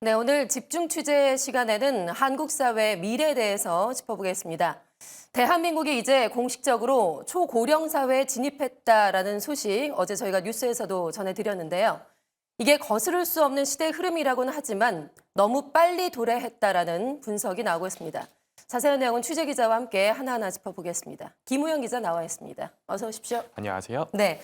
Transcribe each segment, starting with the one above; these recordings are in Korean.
네, 오늘 집중 취재 시간에는 한국 사회 미래에 대해서 짚어보겠습니다. 대한민국이 이제 공식적으로 초고령 사회에 진입했다라는 소식 어제 저희가 뉴스에서도 전해드렸는데요. 이게 거스를 수 없는 시대의 흐름이라고는 하지만 너무 빨리 도래했다라는 분석이 나오고 있습니다. 자세한 내용은 취재 기자와 함께 하나하나 짚어보겠습니다. 김우영 기자 나와 있습니다. 어서 오십시오. 안녕하세요. 네.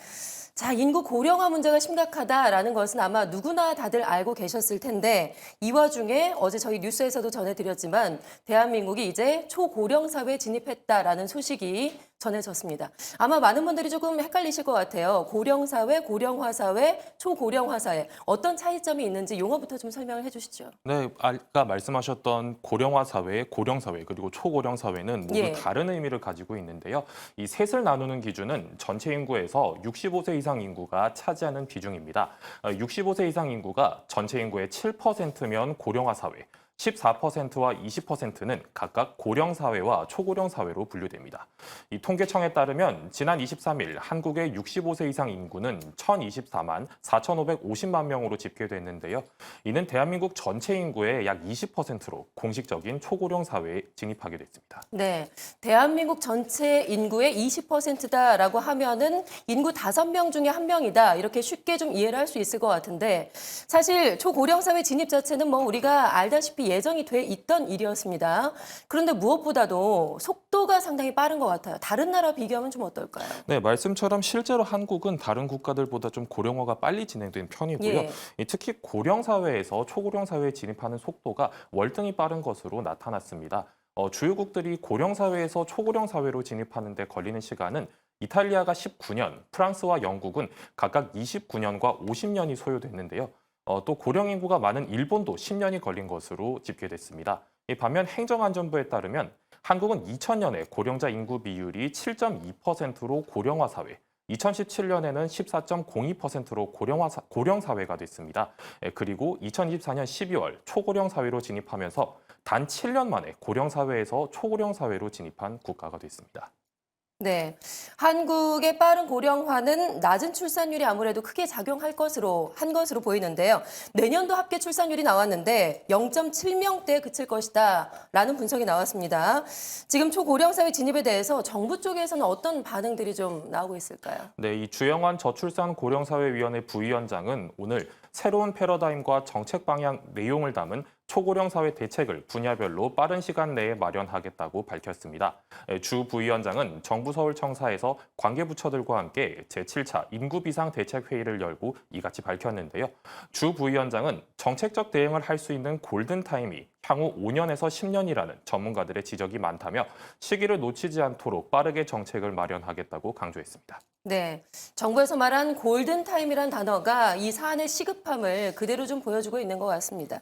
자, 인구 고령화 문제가 심각하다라는 것은 아마 누구나 다들 알고 계셨을 텐데 이 와중에 어제 저희 뉴스에서도 전해드렸지만 대한민국이 이제 초고령 사회에 진입했다라는 소식이 전해졌습니다. 아마 많은 분들이 조금 헷갈리실 것 같아요. 고령 사회, 고령화 사회, 초고령화 사회 어떤 차이점이 있는지 용어부터 좀 설명을 해주시죠. 네, 아까 말씀하셨던 고령화 사회, 고령 사회 그리고 초고령 사회는 모두 예. 다른 의미를 가지고 있는데요. 이 셋을 나누는 기준은 전체 인구에서 65세 이상 인구가 차지하는 비중입니다. 어, 65세 이상 인구가 전체 인구의 7%면 고령화 사회, 14%와 20%는 각각 고령 사회와 초고령 사회로 분류됩니다. 이 통계청에 따르면 지난 23일 한국의 65세 이상 인구는 1,024만 4,550만 명으로 집계됐는데요. 이는 대한민국 전체 인구의 약 20%로 공식적인 초고령 사회에 진입하게 됐습니다. 네, 대한민국 전체 인구의 20%다라고 하면은 인구 5명 중에 한 명이다 이렇게 쉽게 좀 이해를 할 수 있을 것 같은데 사실 초고령 사회 진입 자체는 뭐 우리가 알다시피 예정이 돼 있던 일이었습니다. 그런데 무엇보다도 속도가 상당히 빠른 것 같아요. 다른 나라 비교하면 좀 어떨까요? 네, 말씀처럼 실제로 한국은 다른 국가들보다 좀 고령화가 빨리 진행된 편이고요. 예. 이 특히 고령 사회에서 초고령 사회에 진입하는 속도가 월등히 빠른 것으로 나타났습니다. 어, 주요국들이 고령 사회에서 초고령 사회로 진입하는 데 걸리는 시간은 이탈리아가 19년, 프랑스와 영국은 각각 29년과 50년이 소요됐는데요. 어, 또 고령 인구가 많은 일본도 10년이 걸린 것으로 집계됐습니다. 이 반면 행정안전부에 따르면 한국은 2000년에 고령자 인구 비율이 7.2%로 고령화 사회, 2017년에는 14.02%로 고령화 사, 고령 사회가 됐습니다. 예, 그리고 2024년 12월 초고령 사회로 진입하면서 단 7년 만에 고령 사회에서 초고령 사회로 진입한 국가가 됐습니다. 네, 한국의 빠른 고령화는 낮은 출산율이 아무래도 크게 작용할 것으로 한 것으로 보이는데요. 내년도 합계 출산율이 나왔는데 0.7명대에 그칠 것이다라는 분석이 나왔습니다. 지금 초고령 사회 진입에 대해서 정부 쪽에서는 어떤 반응들이 좀 나오고 있을까요? 네, 이 주영환 저출산 고령사회위원회 부위원장은 오늘 새로운 패러다임과 정책 방향 내용을 담은 초고령 사회 대책을 분야별로 빠른 시간 내에 마련하겠다고 밝혔습니다. 예, 주 부위원장은 정부 서울청사에서 관계부처들과 함께 제7차 인구비상 대책회의를 열고 이같이 밝혔는데요. 주 부위원장은 정책적 대응을 할 수 있는 골든타임이 향후 5년에서 10년이라는 전문가들의 지적이 많다며 시기를 놓치지 않도록 빠르게 정책을 마련하겠다고 강조했습니다. 네, 정부에서 말한 골든 타임이란 단어가 이 사안의 시급함을 그대로 좀 보여주고 있는 것 같습니다.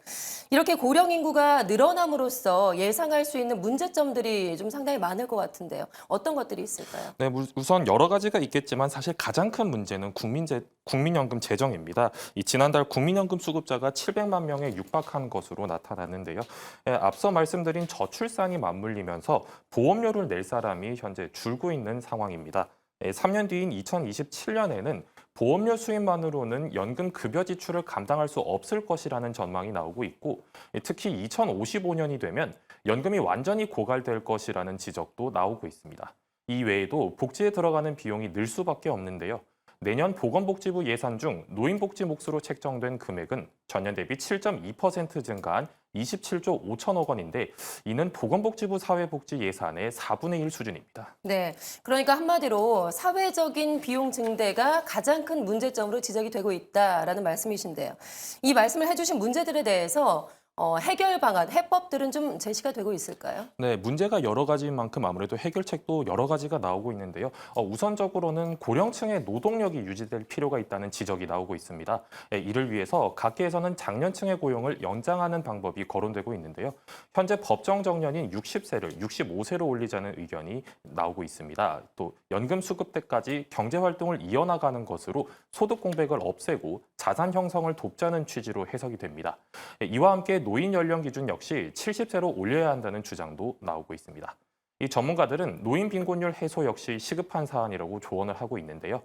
이렇게 고령 인구가 늘어남으로써 예상할 수 있는 문제점들이 좀 상당히 많을 것 같은데요. 어떤 것들이 있을까요? 네, 무- 우선 여러 가지가 있겠지만 사실 가장 큰 문제는 국민제, 국민연금 재정입니다. 이 지난달 국민연금 수급자가 700만 명에 육박한 것으로 나타났는데요. 예, 앞서 말씀드린 저출산이 맞물리면서 보험료를 낼 사람이 현재 줄고 있는 상황입니다. 예, 3년 뒤인 2027년에는 보험료 수입만으로는 연금 급여 지출을 감당할 수 없을 것이라는 전망이 나오고 있고 예, 특히 2055년이 되면 연금이 완전히 고갈될 것이라는 지적도 나오고 있습니다. 이 외에도 복지에 들어가는 비용이 늘 수밖에 없는데요. 내년 보건복지부 예산 중 노인복지 몫으로 책정된 금액은 전년 대비 7.2% 증가한 27조 5천억 원인데 이는 보건복지부 사회복지 예산의 4분의 1 수준입니다. 네, 그러니까 한마디로 사회적인 비용 증대가 가장 큰 문제점으로 지적이 되고 있다라는 말씀이신데요. 이 말씀을 해주신 문제들에 대해서 어, 해결 방안, 해법들은 좀 제시가 되고 있을까요? 네, 문제가 여러 가지인 만큼 아무래도 해결책도 여러 가지가 나오고 있는데요. 어, 우선적으로는 고령층의 노동력이 유지될 필요가 있다는 지적이 나오고 있습니다. 예, 이를 위해서 각계에서는 장년층의 고용을 연장하는 방법이 거론되고 있는데요. 현재 법정 정년인 60세를 65세로 올리자는 의견이 나오고 있습니다. 또 연금 수급 때까지 경제 활동을 이어나가는 것으로 소득 공백을 없애고 자산 형성을 돕자는 취지로 해석이 됩니다. 예, 이와 함께 노인 연령 기준 역시 70세로 올려야 한다는 주장도 나오고 있습니다. 이 전문가들은 노인 빈곤율 해소 역시 시급한 사안이라고 조언을 하고 있는데요.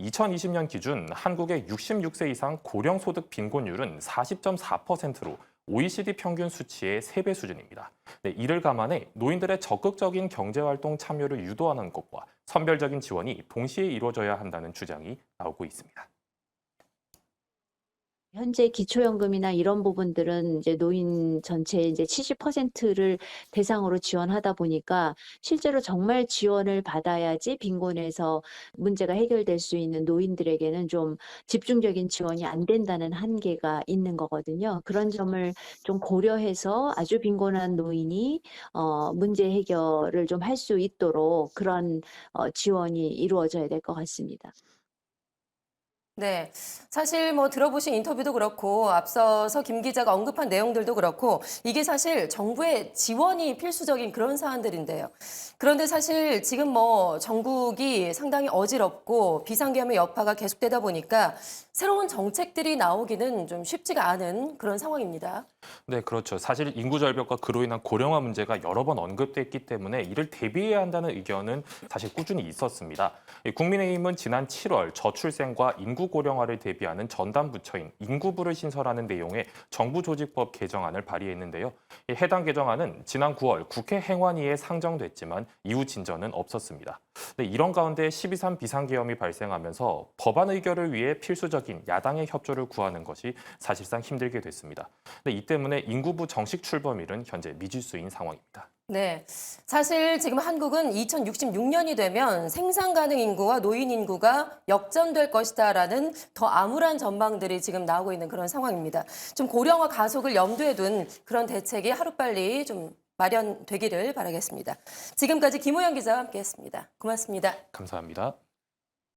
2020년 기준 한국의 66세 이상 고령 소득 빈곤율은 40.4%로 OECD 평균 수치의 3배 수준입니다. 네, 이를 감안해 노인들의 적극적인 경제활동 참여를 유도하는 것과 선별적인 지원이 동시에 이루어져야 한다는 주장이 나오고 있습니다. 현재 기초연금이나 이런 부분들은 이제 노인 전체의 이제 70%를 대상으로 지원하다 보니까 실제로 정말 지원을 받아야지 빈곤에서 문제가 해결될 수 있는 노인들에게는 좀 집중적인 지원이 안 된다는 한계가 있는 거거든요. 그런 점을 좀 고려해서 아주 빈곤한 노인이 어, 문제 해결을 좀 할 수 있도록 그런 어, 지원이 이루어져야 될 것 같습니다. 네. 사실 뭐 들어보신 인터뷰도 그렇고 앞서서 김 기자가 언급한 내용들도 그렇고 이게 사실 정부의 지원이 필수적인 그런 사안들인데요. 그런데 사실 지금 뭐 전국이 상당히 어지럽고 비상계엄의 여파가 계속되다 보니까 새로운 정책들이 나오기는 좀 쉽지가 않은 그런 상황입니다. 네, 그렇죠. 사실 인구 절벽과 그로 인한 고령화 문제가 여러 번 언급됐기 때문에 이를 대비해야 한다는 의견은 사실 꾸준히 있었습니다. 이 국민의힘은 지난 7월 저출생과 인구 고령화를 대비하는 전담 부처인 인구부를 신설하는 내용의 정부 조직법 개정안을 발의했는데요. 이 해당 개정안은 지난 9월 국회 행안위에 상정됐지만 이후 진전은 없었습니다. 네, 이런 가운데 12.3 비상계엄이 발생하면서 법안 의결을 위해 필수적인 야당의 협조를 구하는 것이 사실상 힘들게 됐습니다. 네, 이 때문에 인구부 정식 출범일은 현재 미지수인 상황입니다. 네. 사실 지금 한국은 2066년이 되면 생산 가능 인구와 노인 인구가 역전될 것이다라는 더 암울한 전망들이 지금 나오고 있는 그런 상황입니다. 좀 고령화 가속을 염두에 둔 그런 대책이 하루빨리 좀 마련되기를 바라겠습니다. 지금까지 김호영 기자와 함께 했습니다. 고맙습니다. 감사합니다.